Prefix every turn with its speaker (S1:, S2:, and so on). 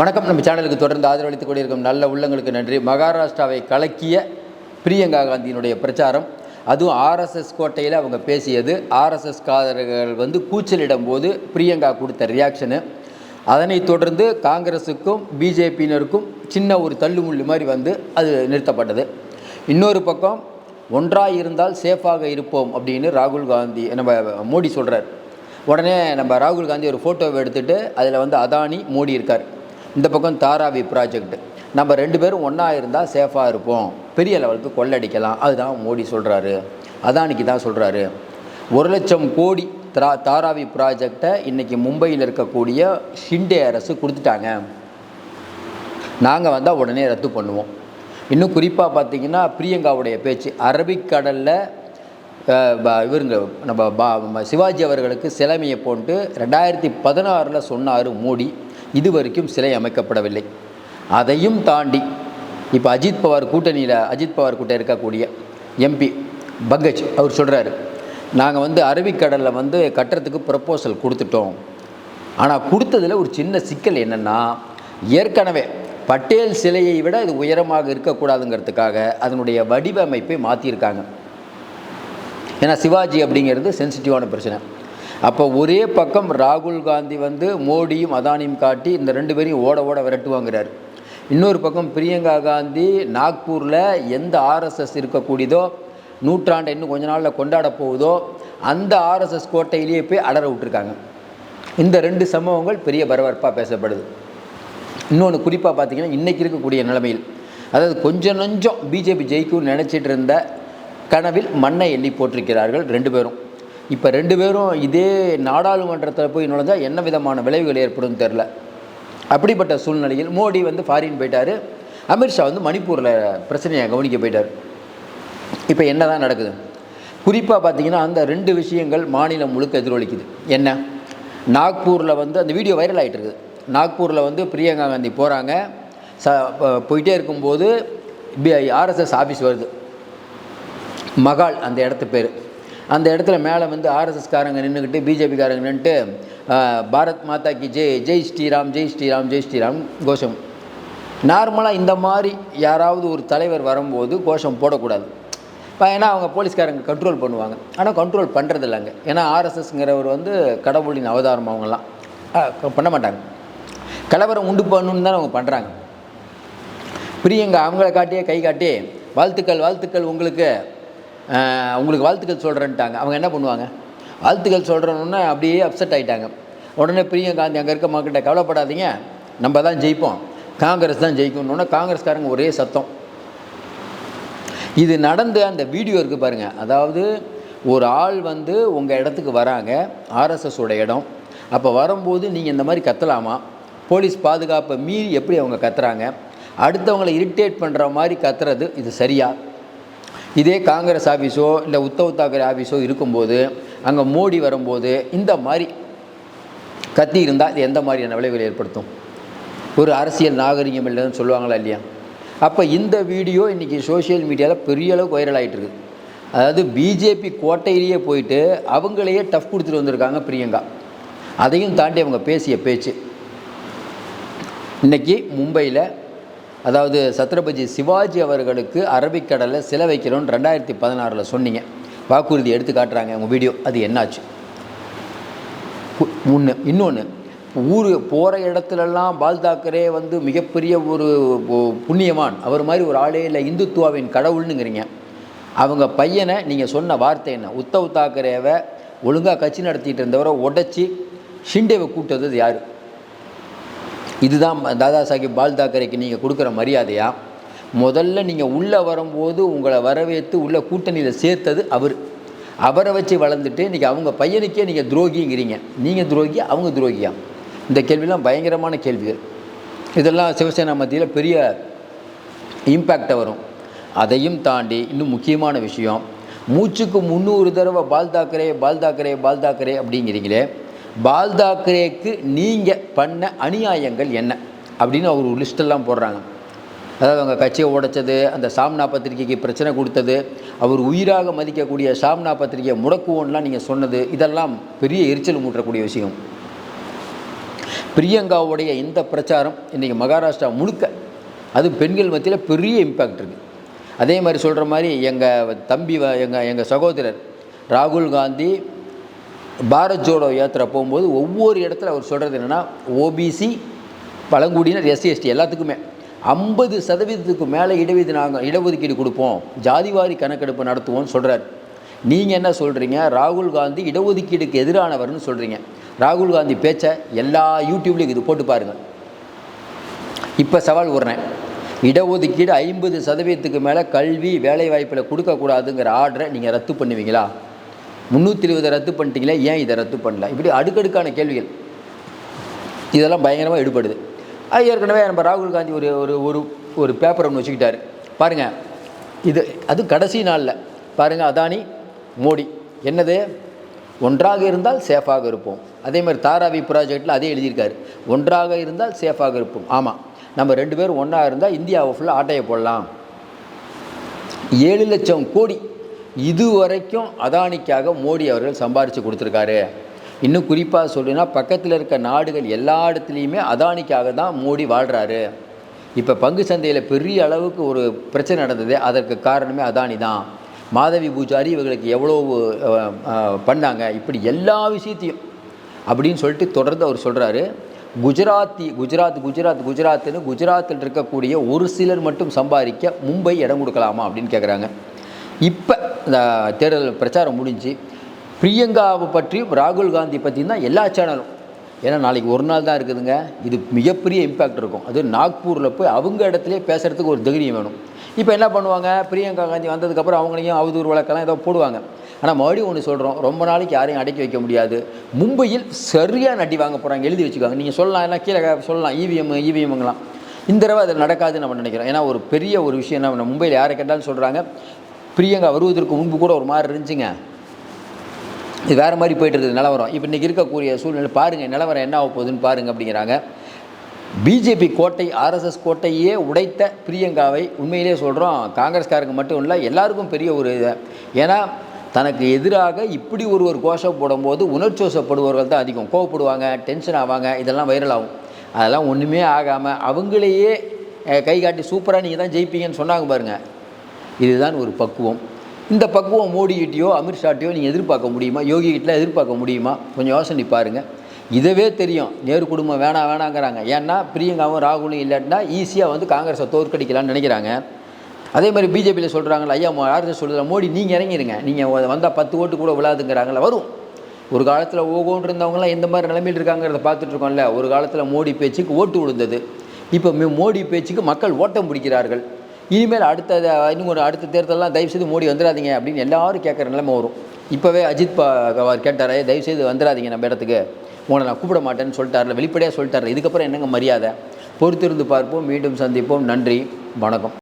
S1: வணக்கம். நம்ம சேனலுக்கு தொடர்ந்து ஆதரவளித்துக் கொண்டிருக்கும் நல்ல உள்ளங்களுக்கு நன்றி. மகாராஷ்டிராவை கலக்கிய பிரியங்கா காந்தியினுடைய பிரச்சாரம் அதுவும் ஆர்எஸ்எஸ் கோட்டையில் அவங்க பேசியது. ஆர்எஸ்எஸ் காதர்கள் வந்து கூச்சலிடும் போது பிரியங்கா கொடுத்த ரியாக்ஷனு அதனைத் தொடர்ந்து காங்கிரஸுக்கும் பிஜேபியினருக்கும் சின்ன ஒரு தள்ளுமுள்ளு மாதிரி வந்து அது நிறுத்தப்பட்டது. இன்னொரு பக்கம் ஒன்றாக இருந்தால் சேஃபாக இருப்போம் அப்படின்னு ராகுல் காந்தி நம்ம மோடி சொல்கிறார் உடனே நம்ம ராகுல் காந்தி ஒரு ஃபோட்டோவை எடுத்துகிட்டு அதில் வந்து அதானி மோடி இருக்கார். இந்த பக்கம் தாராவி ப்ராஜெக்ட் நம்ம ரெண்டு பேரும் ஒன்றா இருந்தால் சேஃபாக இருப்போம். பெரிய லெவலுக்கு கொள்ளடிக்கலாம். அதுதான் மோடி சொல்கிறாரு அதானிக்கு தான் சொல்கிறாரு ஒரு லட்சம் கோடி தரா தாராவி ப்ராஜெக்டை இன்றைக்கி மும்பையில் இருக்கக்கூடிய ஷிண்டே அரசு கொடுத்துட்டாங்க. நாங்கள் வந்தால் உடனே ரத்து பண்ணுவோம். இன்னும் குறிப்பாக பார்த்தீங்கன்னா பிரியங்காவுடைய பேச்சு. அரபிக்கடலில் இவருங்க நம்ம பா சிவாஜி அவர்களுக்கு சிலைமையை போட்டு ரெண்டாயிரத்தி பதினாறில் சொன்னார் மோடி. இது வரைக்கும் சிலை அமைக்கப்படவில்லை. அதையும் தாண்டி இப்போ அஜித் பவார் கூட்டணியில் அஜித் பவார் கூட்ட இருக்கக்கூடிய எம்பி பங்கஜ் அவர் சொல்கிறாரு நாங்கள் வந்து அரபிக்கடலில் வந்து கட்டுறதுக்கு ப்ரப்போசல் கொடுத்துட்டோம். ஆனால் கொடுத்ததில் ஒரு சின்ன சிக்கல் என்னென்னா ஏற்கனவே பட்டேல் சிலையை விட இது உயரமாக இருக்கக்கூடாதுங்கிறதுக்காக அதனுடைய வடிவமைப்பை மாற்றியிருக்காங்க ஏன்னா சிவாஜி அப்படிங்கிறது சென்சிட்டிவான பிரச்சனை. அப்போ ஒரே பக்கம் ராகுல் காந்தி வந்து மோடியும் அதானியும் காட்டி இந்த ரெண்டு பேரையும் ஓட ஓட விரட்டுவாங்கிறார். இன்னொரு பக்கம் பிரியங்கா காந்தி நாக்பூரில் எந்த ஆர்எஸ்எஸ் இருக்கக்கூடியதோ நூற்றாண்டு இன்னும் கொஞ்ச நாளில் கொண்டாட போகுதோ அந்த ஆர்எஸ்எஸ் கோட்டையிலேயே போய் அலற விட்டுருக்காங்க. இந்த ரெண்டு சம்பவங்கள் பெரிய பரபரப்பாக பேசப்படுது. இன்னொன்று குறிப்பாக பார்த்தீங்கன்னா இன்றைக்கி இருக்கக்கூடிய நிலைமையில் அதாவது கொஞ்சம் நஞ்சம் பிஜேபி ஜெயிக்கும்னு நினச்சிட்டு இருந்த கனவில் மண்ணை எண்ணி போட்டிருக்கிறார்கள் ரெண்டு பேரும். இப்போ ரெண்டு பேரும் இதே நாடாளுமன்றத்தில் போய் நுழைஞ்சால் என்ன விதமான விளைவுகள் ஏற்படும் தெரில அப்படிப்பட்ட சூழ்நிலையில் மோடி வந்து ஃபாரின் போயிட்டார். அமித்ஷா வந்து மணிப்பூரில் பிரச்சனையை கவனிக்க போயிட்டார். இப்போ என்ன தான் நடக்குது? குறிப்பாக பார்த்தீங்கன்னா அந்த ரெண்டு விஷயங்கள் மாநிலம் முழுக்க எதிரொலிக்குது. என்ன? நாக்பூரில் வந்து அந்த வீடியோ வைரல் ஆகிட்டு இருக்குது. நாக்பூரில் வந்து பிரியங்கா காந்தி போகிறாங்க ச போயிட்டே இருக்கும்போது பி ஆர்எஸ்எஸ் ஆஃபீஸ் வருது. மகால் அந்த இடத்து பேர். அந்த இடத்துல மேலே வந்து ஆர்எஸ்எஸ்காரங்க நின்றுக்கிட்டு பிஜேபிக்காரங்க நின்றுட்டு பாரத் மாதா கி ஜெய் ஜெய் ஸ்ரீராம் ஜெய் ஸ்ரீராம் ஜெய் ஸ்ரீராம் கோஷம். நார்மலாக இந்த மாதிரி யாராவது ஒரு தலைவர் வரும்போது கோஷம் போடக்கூடாது. இப்போ ஏன்னா அவங்க போலீஸ்காரங்க கண்ட்ரோல் பண்ணுவாங்க. ஆனால் கண்ட்ரோல் பண்ணுறது இல்லைங்க ஏன்னா ஆர்எஸ்எஸ்ங்கிறவர் வந்து கடவுளின் அவதாரம் அவங்கெல்லாம் பண்ண மாட்டாங்க. கலவரம் உண்டு பண்ணணுன்னு தான் அவங்க பண்ணுறாங்க பிரியங்கா அவங்கள காட்டியே கை காட்டி வாழ்த்துக்கள் வாழ்த்துக்கள் உங்களுக்கு. உங்களுக்கு வாழ்த்துக்கள் சொல்கிறேன்ட்டாங்க அவங்க என்ன பண்ணுவாங்க? வாழ்த்துக்கள் சொல்கிறோன்னு அப்படியே அப்செட் ஆகிட்டாங்க உடனே பிரியங்கா காந்தி அங்கே இருக்க மக்கள்கிட்ட கவலைப்படாதீங்க. நம்ம தான் ஜெயிப்போம். காங்கிரஸ் தான் ஜெயிக்கணுன்னா காங்கிரஸ்காரங்க ஒரே சத்தம். இது நடந்த அந்த வீடியோ இருக்குது பாருங்கள் அதாவது ஒரு ஆள் வந்து உங்கள் இடத்துக்கு வராங்க. RSS உடைய இடம். அப்போ வரும்போது நீங்கள் இந்த மாதிரி கத்தலாமா? போலீஸ் பாதுகாப்பை மீறி எப்படி அவங்க கத்துறாங்க? அடுத்தவங்களை இரிட்டேட் பண்ணுற மாதிரி கத்துறது இது சரியா? இதே காங்கிரஸ் ஆஃபீஸோ இல்லை உத்தவ் தாக்கரே ஆஃபீஸோ இருக்கும்போது அங்கே மோடி வரும்போது இந்த மாதிரி கத்தி இருந்தால் இது எந்த மாதிரியான விளைவுகளை ஏற்படுத்தும்? ஒரு அரசியல் நாகரிகம் இல்லைன்னு சொல்லுவாங்களா இல்லையா? அப்போ இந்த வீடியோ இன்றைக்கி சோஷியல் மீடியாவில் பெரிய அளவுக்கு வைரல் ஆகிட்டு இருக்குது அதாவது பிஜேபி கோட்டையிலேயே போயிட்டு அவங்களையே டஃப் கொடுத்துட்டு வந்திருக்காங்க பிரியங்கா. அதையும் தாண்டி அவங்க பேசிய பேச்சு. இன்னைக்கு மும்பையில் அதாவது சத்ரபதி சிவாஜி அவர்களுக்கு அரபிக்கடலில் சிலை வைக்கிறோன்னு ரெண்டாயிரத்தி பதினாறில் சொன்னீங்க. வாக்குறுதி எடுத்து காட்டுறாங்க உங்கள் வீடியோ. அது என்னாச்சு? ஒன்று இன்னொன்று ஊர் போகிற இடத்துலலாம் பால் தாக்கரே வந்து மிகப்பெரிய ஒரு ஒ- புண்ணியவான். அவர் மாதிரி ஒரு ஆளே இல்லை இந்துத்துவாவின் கடவுள்னுங்கிறீங்க. அவங்க பையனை நீங்கள் சொன்ன வார்த்தை என்ன? உத்தவ் தாக்கரேவை ஒழுங்காக கட்சி நடத்திட்டு இருந்தவரை உடச்சி ஷிண்டேவை கூட்டது யார்? இதுதான் தாதா சாஹிப் பால் தாக்கரேக்கு நீங்கள் கொடுக்குற மரியாதையா? முதல்ல நீங்கள் உள்ளே வரும்போது உங்களை வரவேற்று உள்ள கூட்டணியில் சேர்த்தது அவர். அவரை வச்சு வளர்ந்துட்டு இன்றைக்கி அவங்க பையனுக்கே நீங்கள் துரோகிங்கிறீங்க. நீங்கள் துரோகி அவங்க துரோகியா? இந்த கேள்விலாம் பயங்கரமான கேள்விகள். இதெல்லாம் சிவசேனா மத்தியில் பெரிய இம்பேக்டை வரும். அதையும் தாண்டி இன்னும் முக்கியமான விஷயம் மூச்சுக்கு முந்நூறு தடவை பால் தாக்கரே பால் தாக்கரே பால் தாக்கரே அப்படிங்கிறீங்களே பால் தாக்கரேக்கு நீங்கள் பண்ண அநியாயங்கள் என்ன? அப்படின்னு அவர் ஒரு லிஸ்டெல்லாம் போடுறாங்க. அதாவது அவங்க கட்சியை உடைச்சது அந்த சாம்னா பத்திரிகைக்கு பிரச்சனை கொடுத்தது அவர் உயிராக மதிக்கக்கூடிய சாம்னா பத்திரிகையை முடக்குவோன்லாம் நீங்கள் சொன்னது இதெல்லாம் பெரிய எரிச்சல் மூட்டக்கூடிய விஷயம். பிரியங்காவுடைய இந்த பிரச்சாரம் இன்றைக்கி மகாராஷ்டிரா முழுக்க அது பெண்கள் மத்தியில் பெரிய இம்பேக்ட் இருக்குது அதே மாதிரி சொல்கிற மாதிரி எங்கள் தம்பி எங்கள் எங்கள் சகோதரர் ராகுல் காந்தி பாரத் ஜோடோ யாத்திரை போகும்போது ஒவ்வொரு இடத்துல அவர் சொல்கிறது என்னென்னா ஓபிசி பழங்குடியினர் எஸ்சி எஸ்டி எல்லாத்துக்குமே. ஐம்பது சதவீதத்துக்கு மேலே இடஒதுக்கீடு நாங்கள் இடஒதுக்கீடு கொடுப்போம். ஜாதிவாரி கணக்கெடுப்பு நடத்துவோம்னு சொல்கிறார் நீங்கள் என்ன சொல்கிறீங்க ராகுல் காந்தி இடஒதுக்கீடுக்கு எதிரானவர்னு சொல்கிறீங்க ராகுல் காந்தி பேச்சை எல்லா யூடியூப்லேயும் இது போட்டு பாருங்கள் இப்போ சவால் விடுறேன் இடஒதுக்கீடு ஐம்பது சதவீதத்துக்கு மேலே கல்வி வேலைவாய்ப்பில் கொடுக்கக்கூடாதுங்கிற ஆர்டரை நீங்கள் ரத்து பண்ணுவீங்களா? முந்நூற்றி இருபதை ரத்து பண்ணிட்டீங்களே ஏன் இதை ரத்து பண்ணல? இப்படி அடுக்கடுக்கான கேள்விகள். இதெல்லாம் பயங்கரமாக எடுபடுது. அது ஏற்கனவே நம்ம ராகுல் காந்தி ஒரு ஒரு ஒரு ஒரு பேப்பர் ஒன்று வச்சுக்கிட்டாரு. பாருங்கள் இது அது கடைசி நாளில். பாருங்கள் அதானி மோடி. என்னது? ஒன்றாக இருந்தால் சேஃபாக இருப்போம். அதே மாதிரி தாராவி ப்ராஜெக்டில் அதே எழுதியிருக்காரு. ஒன்றாக இருந்தால் சேஃபாக இருப்போம். ஆமாம் நம்ம ரெண்டு பேரும் ஒன்றா இருந்தால் இந்தியாவை ஃபுல்லாக ஆட்டையை போடலாம். ஏழு லட்சம் கோடி இதுவரைக்கும் அதானிக்காக மோடி அவர்கள் சம்பாரித்து கொடுத்துருக்காரு. இன்னும் குறிப்பாக சொல்லுன்னா பக்கத்தில் இருக்க நாடுகள் எல்லா இடத்துலையுமே அதானிக்காக தான் மோடி வாழ்கிறாரு இப்போ பங்கு சந்தையில் பெரிய அளவுக்கு ஒரு பிரச்சனை நடந்தது. அதற்கு காரணமே அதானி தான். மாதவி பூஜாரி இவங்களுக்கு எவ்வளோ பண்ணாங்க. இப்படி எல்லா விஷயத்தையும் அப்படின்னு சொல்லிட்டு தொடர்ந்து அவர் சொல்கிறாரு குஜராத்தி குஜராத் குஜராத் குஜராத்னு குஜராத்தில் இருக்கக்கூடிய ஒரு சிலர் மட்டும் சம்பாதிக்க மும்பை இடம் கொடுக்கலாமா அப்படின்னு கேட்குறாங்க இப்போ இந்த தேர்தல் பிரச்சாரம் முடிஞ்சு பிரியங்காவை பற்றியும் ராகுல் காந்தி பற்றியும் தான் எல்லா சேனலும். ஏன்னா நாளைக்கு ஒரு நாள் தான் இருக்குதுங்க. இது மிகப்பெரிய இம்பேக்ட் இருக்கும். அது நாக்பூரில் போய் அவங்க இடத்துலே பேசுகிறதுக்கு ஒரு தைரியம் வேணும். இப்போ என்ன பண்ணுவாங்க? பிரியங்கா காந்தி வந்ததுக்கப்புறம் அவங்களையும் அவதூறு வழக்கெல்லாம் ஏதோ போடுவாங்க. ஆனால் மறுபடியும் ஒன்று சொல்கிறோம் ரொம்ப நாளைக்கு யாரையும் அடக்கி வைக்க முடியாது. மும்பையில் சரியாக நட்டி வாங்க போகிறாங்க எழுதி வச்சுக்காங்க. நீங்கள் சொல்லலாம். எல்லாம் கீழே சொல்லலாம். இவிஎம் இவிஎம்ங்கலாம் இந்த தடவை அது நடக்காதுன்னு நம்ம நினைக்கிறோம். ஏன்னா ஒரு பெரிய ஒரு விஷயம் என்ன மும்பையில் யாரை கேட்டாலும் சொல்கிறாங்க பிரியங்கா வருவதற்கு முன்பு கூட ஒரு மாதிரி இருந்துச்சுங்க. இது வேறு மாதிரி போயிட்டு இருக்குது நிலவரம். இப்போ இன்றைக்கி இருக்கக்கூடிய சூழ்நிலை பாருங்கள் நிலவரம் என்ன ஆக போகுதுன்னு பாருங்கள் அப்படிங்கிறாங்க. பிஜேபி கோட்டை ஆர்எஸ்எஸ் கோட்டையே உடைத்த பிரியங்காவை உண்மையிலே சொல்கிறோம் காங்கிரஸ்காரங்க மட்டும் இல்லை எல்லாருக்கும் பெரிய ஒரு இது. ஏன்னா தனக்கு எதிராக இப்படி ஒருவர் கோஷம் போடும்போது உணர்ச்சோசப்படுபவர்கள் தான் அதிகம். கோவப்படுவாங்க டென்ஷன் ஆவாங்க இதெல்லாம் வைரல் ஆகும். அதெல்லாம் ஒன்றுமே ஆகாமல் அவங்களையே கை காட்டி சூப்பராக நீங்கள் தான் ஜெயிப்பீங்கன்னு சொன்னாங்க பாருங்கள் இதுதான் ஒரு பக்குவம். இந்த பக்குவம் மோடிக்கிட்டேயோ அமித்ஷாட்டையோ நீங்கள் எதிர்பார்க்க முடியுமா? யோகிக்கிட்டலாம் எதிர்பார்க்க முடியுமா? கொஞ்சம் யோசனை பாருங்கள் இதவே தெரியும். நேரு குடும்பம் வேணாம் வேணாங்கிறாங்க. ஏன்னா பிரியங்காவும் ராகுலும் இல்லாட்டினா ஈஸியாக வந்து காங்கிரஸை தோற்கடிக்கலாம்னு நினைக்கிறாங்க. அதே மாதிரி பிஜேபியில் சொல்கிறாங்களா ஐயா யாரும் சொல்லுற மோடி நீங்கள் இறங்கிடுங்க நீங்கள் வந்தால் பத்து ஓட்டு கூட விழாதுங்கிறாங்களா வரும். ஒரு காலத்தில் ஓகோன்னு இருந்தவங்களாம் எந்த மாதிரி நிலைமையில் இருக்காங்கிறத பார்த்துட்ருக்கோம்ல ஒரு காலத்தில் மோடி பேச்சுக்கு ஓட்டு விழுந்தது. இப்போ மி- மோடி பேச்சுக்கு மக்கள் ஓட்டம் பிடிக்கிறார்கள். இனிமேல் அடுத்த இன்னும் ஒரு அடுத்த தேர்தலெலாம் தயவுசெய்து மோடி வந்துடாதீங்க அப்படின்னு எல்லாரும் கேட்குற நிலைமை வரும். இப்போவே அஜித் பா அவர் கேட்டாரே தயவுசெய்து வந்துடாதீங்க நம்ம இடத்துக்கு. உங்களை நான் கூப்பிட மாட்டேன்னு சொல்லிட்டார்ல வெளிப்படையாக சொல்லிட்டார்ல. இதுக்கப்புறம் என்னங்க மரியாதை? பொறுத்திருந்து பார்ப்போம் மீண்டும் சந்திப்போம். நன்றி வணக்கம்.